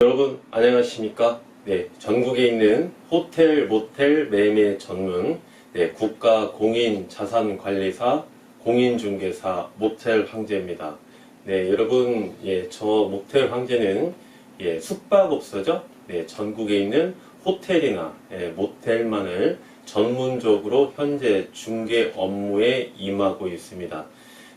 여러분 안녕하십니까? 네, 전국에 있는 호텔, 모텔 매매 전문 네, 국가 공인 자산 관리사, 공인 중개사 모텔 황제입니다. 네, 여러분 예, 저 모텔 황제는 예, 숙박업소죠. 네, 전국에 있는 호텔이나 예, 모텔만을 전문적으로 현재 중개 업무에 임하고 있습니다.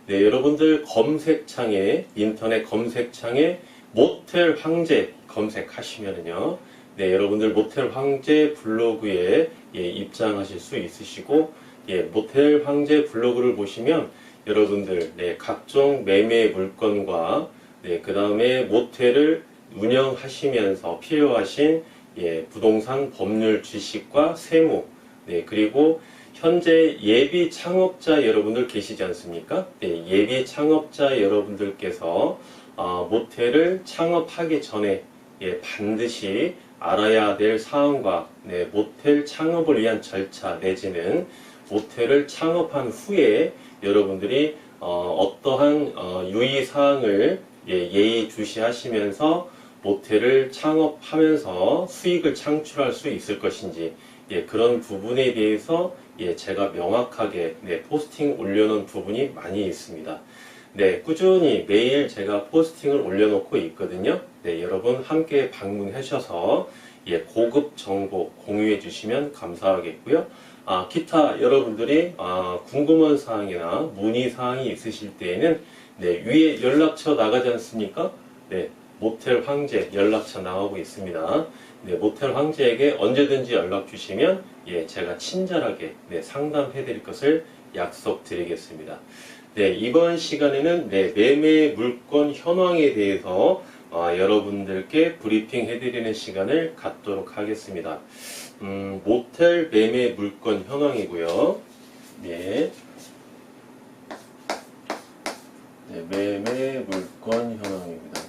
네, 여러분들 검색창에 인터넷 검색창에 모텔 황제 검색하시면은요. 네, 여러분들 모텔 황제 블로그에 예, 입장하실 수 있으시고 예, 모텔 황제 블로그를 보시면 여러분들 네, 각종 매매 물건과 네, 그 다음에 모텔을 운영하시면서 필요하신 예, 부동산 법률 지식과 세무 네, 그리고 현재 예비 창업자 여러분들 계시지 않습니까? 네, 예비 창업자 여러분들께서 어, 모텔을 창업하기 전에 예, 반드시 알아야 될 사항과 네, 모텔 창업을 위한 절차 내지는 모텔을 창업한 후에 여러분들이 어, 떠한 유의 사항을 예, 예의주시하시면서 모텔을 창업하면서 수익을 창출할 수 있을 것인지 예, 그런 부분에 대해서 예, 제가 명확하게 네, 포스팅 올려놓은 부분이 많이 있습니다. 네, 꾸준히 매일 제가 포스팅을 올려놓고 있거든요. 네, 여러분 함께 방문하셔서 예, 고급 정보 공유해 주시면 감사하겠고요. 아, 기타 여러분들이 아, 궁금한 사항이나 문의 사항이 있으실 때에는 네, 위에 연락처 나가지 않습니까? 네, 모텔 황제 연락처 나오고 있습니다. 네, 모텔 황제에게 언제든지 연락 주시면 예, 제가 친절하게 네, 상담해 드릴 것을 약속드리겠습니다. 네, 이번 시간에는 네, 매매 물건 현황에 대해서 아, 여러분들께 브리핑 해드리는 시간을 갖도록 하겠습니다. 음, 모텔 매매 물건 현황이고요. 네. 네, 매매 물건 현황입니다.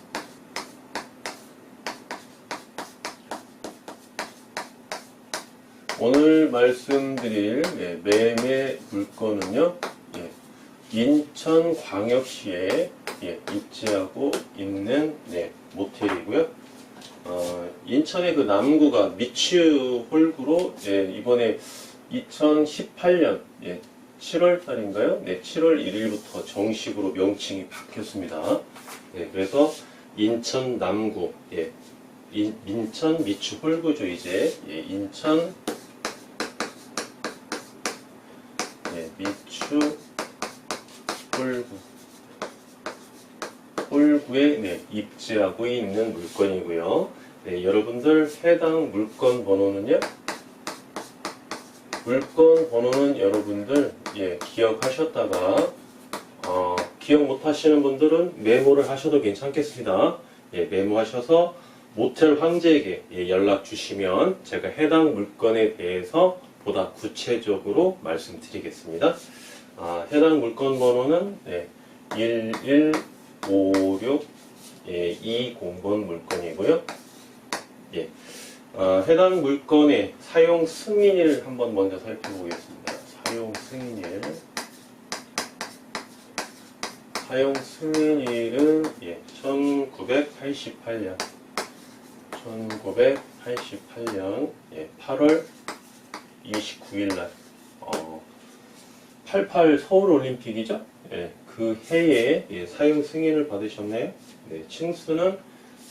오늘 말씀드릴 예, 매매 물건은요, 예, 인천광역시에 예, 입지하고 있는 네, 모텔이고요. 어, 인천의 그 남구가 미츠 홀구로 예, 이번에 2018년 7월 달인가요? 네, 7월 1일부터 정식으로 명칭이 바뀌었습니다. 네, 그래서 인천 남구, 예, 인, 인천 미추 홀구죠 이제 예, 인천 예, 미추 홀구 홀구에 네, 입지하고 있는 물건이고요. 네, 여러분들 해당 물건 번호는요. 물건 번호는 여러분들 예, 기억하셨다가 어, 기억 못 하시는 분들은 메모를 하셔도 괜찮겠습니다. 예, 메모하셔서 모텔 황제에게 예, 연락 주시면 제가 해당 물건에 대해서 보다 구체적으로 말씀드리겠습니다. 아, 해당 물건 번호는 네, 1156 예, 20번 물건이고요. 예, 아, 해당 물건의 사용 승인일 한번 먼저 살펴보겠습니다. 사용 승인일. 사용 승인일은 예, 1988년 1988년 예, 8월 29일 날 어, 88 서울 올림픽이죠? 예, 그 해에 예, 사용 승인을 받으셨네요. 네, 층수는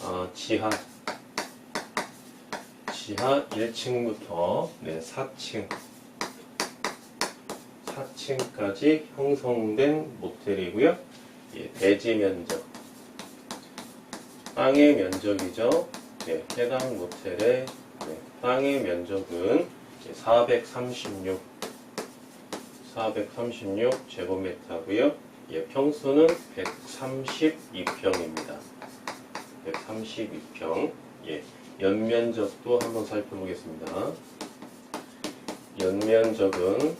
아, 지하 지하 1층부터 네, 4층 4층까지 형성된 모텔이고요. 예, 대지 면적 땅의 면적이죠. 네, 해당 모텔의 네, 땅의 면적은 436 436 제곱미터고요. 예, 평수는 132평입니다. 132평. 예, 연면적도 한번 살펴보겠습니다. 연면적은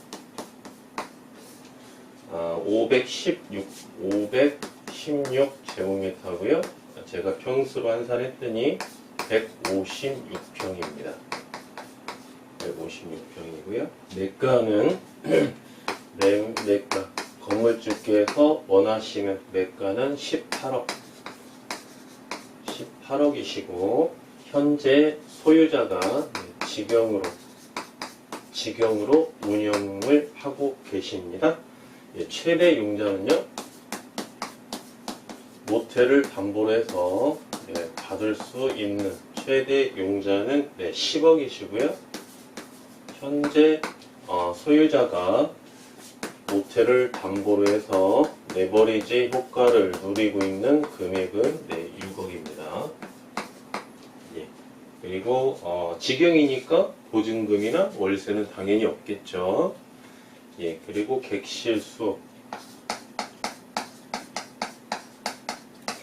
아, 516 516 제곱미터고요. 제가 평수로 환산했더니 156평입니다. 156평이고요. 매가는 매, 매가 건물주께서 원하시는 매가는 18억 8억이시고 현재 소유자가 네, 직영으로 직영으로 운영을 하고 계십니다. 예, 최대 융자는요 모텔을 담보로 해서 예, 받을 수 있는 최대 융자는 네, 10억이시고요. 현재 어, 소유자가 모텔을 담보로 해서 레버리지 효과를 누리고 있는 금액은 네, 6억입니다. 예. 그리고 어, 직영이니까 보증금이나 월세는 당연히 없겠죠. 예. 그리고 객실수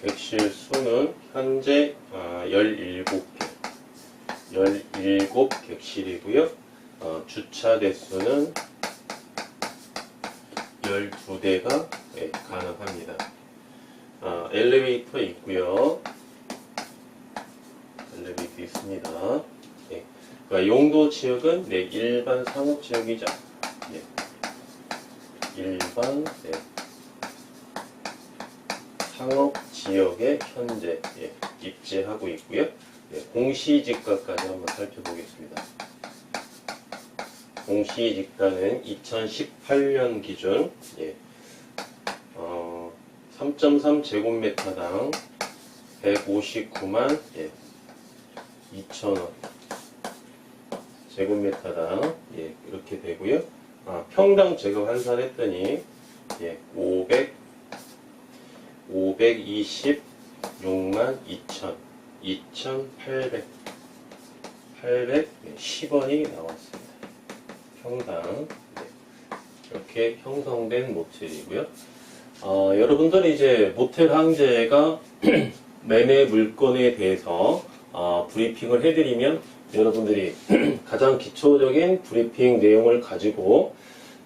객실 수는 현재 아, 17개 17객실이고요. 어, 주차 대수는 12대가 예, 가능합니다. 아, 엘리베이터 있고요. 엘리베이터 있습니다. 예. 그러니까 용도 지역은 네, 일반 상업 지역이죠. 예. 일반 네. 상업 지역에 현재 예, 입지하고 있고요. 예, 공시지가까지 한번 살펴보겠습니다. 공시 지가는 2018년 기준 예, 어, 3.3 제곱미터당 159만 예, 2천원 제곱미터당 예, 이렇게 되고요. 아, 평당 제가 환산했더니 예, 500 526만 2천 2,800 810원이 나왔습니다. 평당 네. 이렇게 형성된 모텔이고요. 어, 여러분들이 이제 모텔 항제가 매매 물건에 대해서 어, 브리핑을 해드리면 여러분들이 가장 기초적인 브리핑 내용을 가지고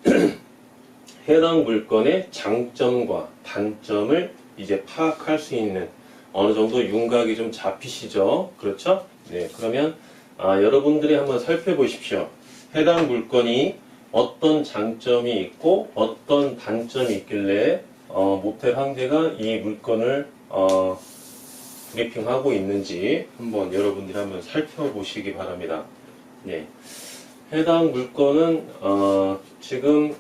해당 물건의 장점과 단점을 이제 파악할 수 있는 어느 정도 윤곽이 좀 잡히시죠? 그렇죠? 네, 그러면 아, 여러분들이 한번 살펴보십시오. 해당 물건이 어떤 장점이 있고 어떤 단점이 있길래 어, 모텔 황제가 이 물건을 어, 브리핑하고 있는지 한번 여러분들이 한번 살펴보시기 바랍니다. 네. 해당 물건은 어, 지금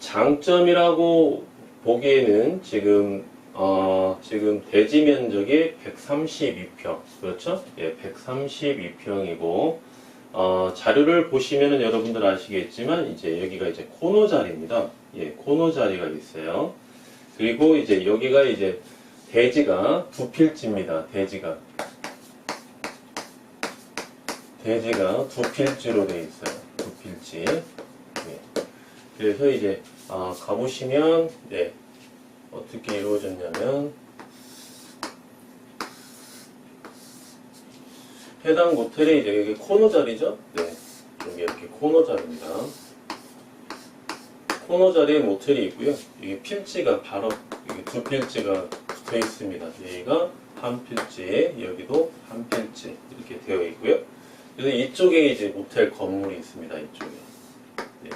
장점이라고 보기에는 지금 어, 지금 대지 면적이 132평 그렇죠? 예, 132평이고 어, 자료를 보시면은 여러분들 아시겠지만 이제 여기가 이제 코너 자리입니다. 예, 코너 자리가 있어요. 그리고 이제 여기가 이제 대지가 두 필지입니다. 대지가 대지가 두 필지로 되어 있어요. 두 필지. 예. 그래서 이제 아, 가보시면 네 어떻게 이루어졌냐면 해당 모텔이 이제 여기 코너 자리죠? 네 여기 이렇게 코너 자리입니다. 코너 자리에 모텔이 있고요. 이게 필지가 바로 여기 두 필지가 붙어 있습니다. 여기가 한 필지, 여기도 한 필지 이렇게 되어 있고요. 그래서 이쪽에 이제 모텔 건물이 있습니다. 이쪽에. 네.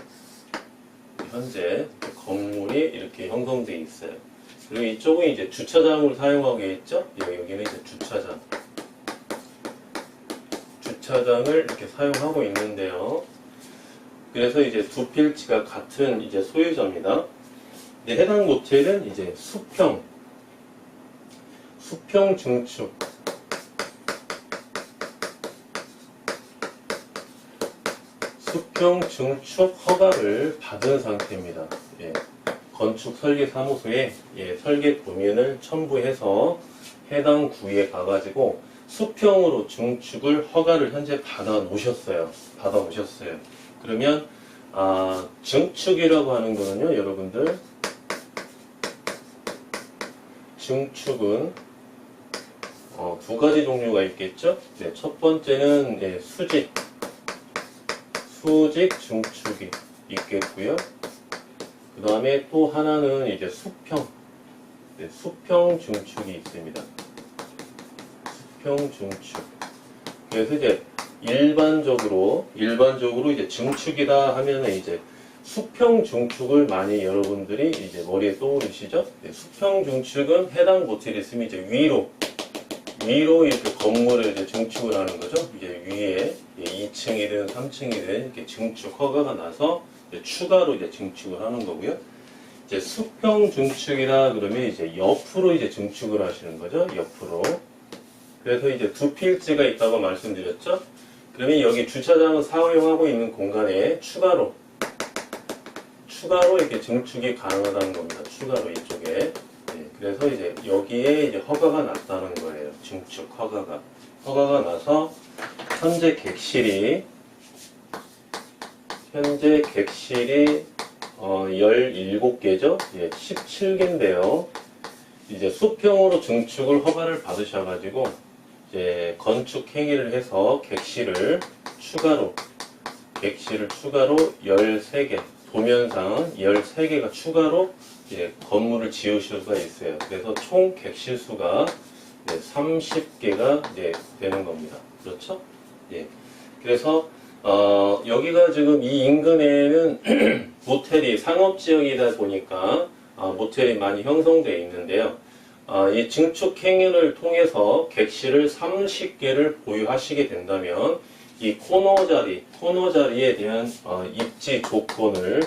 현재 건물이 이렇게 형성되어 있어요. 그리고 이쪽은 이제 주차장으로 사용하겠죠? 여기, 여기는 이제 주차장. 주차장을 이렇게 사용하고 있는데요. 그래서 이제 두 필지가 같은 이제 소유자입니다. 근데 해당 모텔은 이제 수평, 수평 중축, 수평 중축 허가를 받은 상태입니다. 예. 건축 설계 사무소에 예, 설계 도면을 첨부해서 해당 구에 가가지고 수평으로 중축을 허가를 현재 받아 놓으셨어요. 받아 놓으셨어요. 그러면 아, 중축이라고 하는 거는요, 여러분들 중축은 어, 두 가지 종류가 있겠죠. 네, 첫 번째는 예, 수직 수직 중축이 있겠고요. 그 다음에 또 하나는 이제 수평, 네, 수평 중축이 있습니다. 수평 중축. 그래서 이제 일반적으로 일반적으로 이제 중축이다 하면은 이제 수평 중축을 많이 여러분들이 이제 머리에 떠오르시죠? 네, 수평 중축은 해당 모텔이 있으면 이제 위로 위로 이렇게 건물을 이제 증축을 하는 거죠. 이제 위에 2층이든 3층이든 이렇게 증축 허가가 나서 이제 추가로 이제 증축을 하는 거고요. 이제 수평 증축이라 그러면 이제 옆으로 이제 증축을 하시는 거죠. 옆으로. 그래서 이제 두 필지가 있다고 말씀드렸죠. 그러면 여기 주차장을 사용하고 있는 공간에 추가로 추가로 이렇게 증축이 가능하다는 겁니다. 추가로 이쪽에. 네, 그래서 이제 여기에 이제 허가가 났다는 거예요. 증축 허가가. 허가가 나서 현재 객실이 현재 객실이 어, 17개죠? 예, 17개인데요. 이제 수평으로 증축을 허가를 받으셔가지고 이제 건축 행위를 해서 객실을 추가로 객실을 추가로 13개 도면상 13개가 추가로 이제 건물을 지으실 수가 있어요. 그래서 총 객실 수가 30개가 이제 되는 겁니다. 그렇죠? 예. 그래서 어, 여기가 지금 이 인근에는 모텔이 상업지역이다 보니까 아, 모텔이 많이 형성되어 있는데요. 아, 이 증축 행위를 통해서 객실을 30개를 보유하시게 된다면 이 코너 자리, 코너 자리에 대한 어, 입지 조건을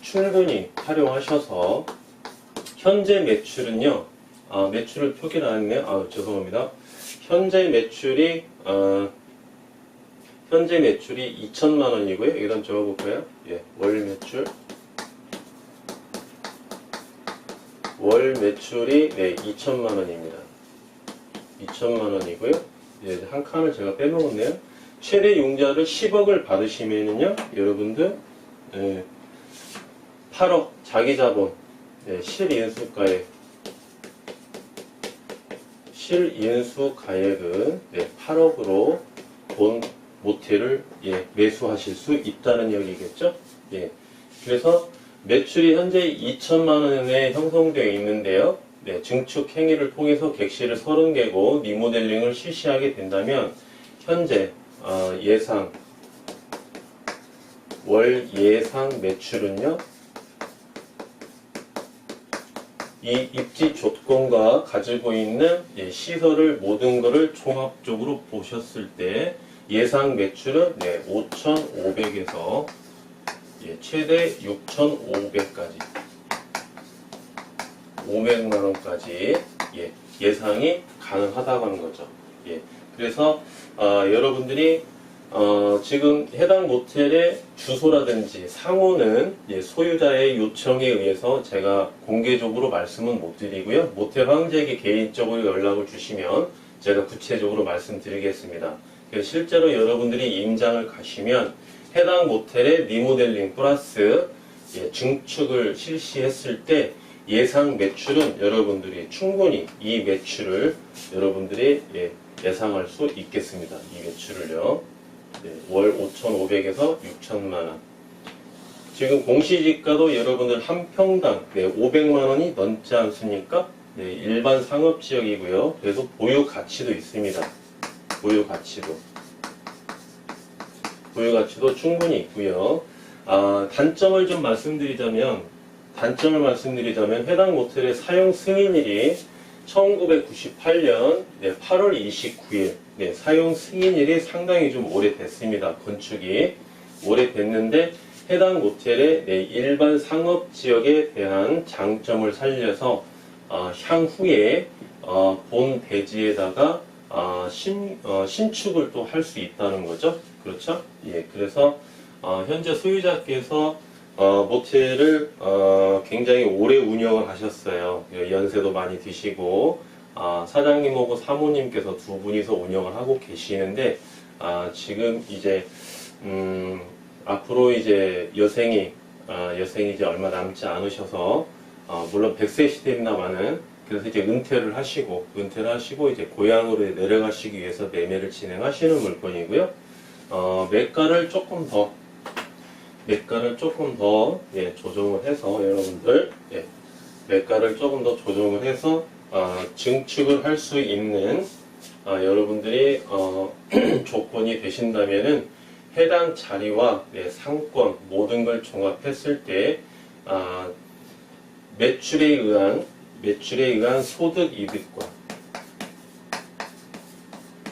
충분히 활용하셔서 현재 매출은요, 아, 매출을 표기를 안 했네요. 아, 죄송합니다. 현재 매출이, 어, 현재 매출이 2천만 원이고요. 여기다 적어볼까요? 예, 월 매출. 월 매출이 네, 2천만 원입니다. 2천만 원이고요. 예, 한 칸을 제가 빼먹었네요. 최대 융자를 10억을 받으시면은요, 여러분들, 예, 8억 자기 자본, 예, 실인수가액, 실인수 가액은 네, 8억으로 본 모텔을 예, 매수하실 수 있다는 얘기겠죠? 예. 그래서 매출이 현재 2천만 원에 형성되어 있는데요. 네, 증축 행위를 통해서 객실을 30개고 리모델링을 실시하게 된다면 현재 어, 예상 월 예상 매출은요. 이 입지 조건과 가지고 있는 예, 시설을 모든 것을 종합적으로 보셨을 때 예상 매출은 네, 5,500에서 예, 최대 6,500까지 500만 원까지 예, 예상이 가능하다고 하는 거죠. 예, 그래서 아, 여러분들이 어, 지금 해당 모텔의 주소라든지 상호는 예, 소유자의 요청에 의해서 제가 공개적으로 말씀은 못 드리고요. 모텔 황제에게 개인적으로 연락을 주시면 제가 구체적으로 말씀드리겠습니다. 실제로 여러분들이 임장을 가시면 해당 모텔의 리모델링 플러스 예, 증축을 실시했을 때 예상 매출은 여러분들이 충분히 이 매출을 여러분들이 예, 예상할 수 있겠습니다. 이 매출을요. 네, 월 5,500에서 6천만 원. 지금 공시지가도 여러분들 한 평당 네, 500만 원이 넘지 않습니까? 네, 일반 상업 지역이고요. 그래서 보유 가치도 있습니다. 보유 가치도. 보유 가치도 충분히 있고요. 아, 단점을 좀 말씀드리자면 단점을 말씀드리자면 해당 모텔의 사용 승인일이 1998년 8월 29일 사용 승인일이 상당히 좀 오래됐습니다. 건축이 오래됐는데 해당 모텔의 네, 일반 상업 지역에 대한 장점을 살려서 어, 향후에 어, 본 대지에다가 어, 신, 어, 신축을 또 할 수 있다는 거죠. 그렇죠? 예, 그래서 어, 현재 소유자께서 어, 모텔을 어, 굉장히 오래 운영을 하셨어요. 예, 연세도 많이 드시고 아, 사장님하고 사모님께서 두 분이서 운영을 하고 계시는데 아, 지금 이제 음, 앞으로 이제 여생이 아, 여생이 이제 얼마 남지 않으셔서 어, 물론 100세 시대입니다만은 그래서 이제 은퇴를 하시고 은퇴를 하시고 이제 고향으로 내려가시기 위해서 매매를 진행하시는 물건이고요. 어, 매가를 조금 더 매가를 조금 더 예, 조정을 해서 여러분들 예, 매가를 조금 더 조정을 해서 어, 증축을 할 수 있는 어, 여러분들이 어, 조건이 되신다면은 해당 자리와 네, 상권 모든 걸 종합했을 때 아, 매출에 의한 매출에 의한 소득 이득과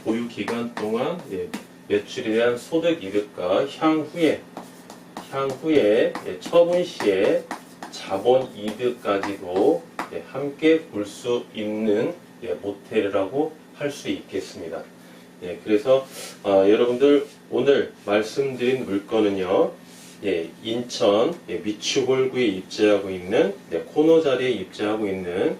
보유 기간 동안 예, 매출에 대한 소득 이득과 향후에 향후에 예, 처분 시에 자본 이득까지도 예, 함께 볼 수 있는 예, 모텔이라고 할 수 있겠습니다. 예, 그래서 아, 여러분들 오늘 말씀드린 물건은요. 예, 인천 예, 미추홀구에 입지하고 있는 네, 코너 자리에 입지하고 있는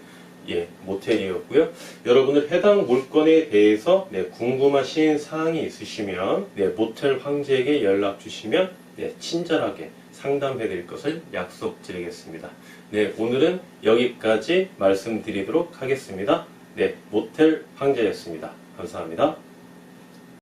예, 모텔이었고요. 여러분들 해당 물건에 대해서 네, 궁금하신 사항이 있으시면 네, 모텔 황제에게 연락 주시면 네, 친절하게 상담해 드릴 것을 약속드리겠습니다. 네, 오늘은 여기까지 말씀드리도록 하겠습니다. 네, 모텔 황제였습니다. 감사합니다.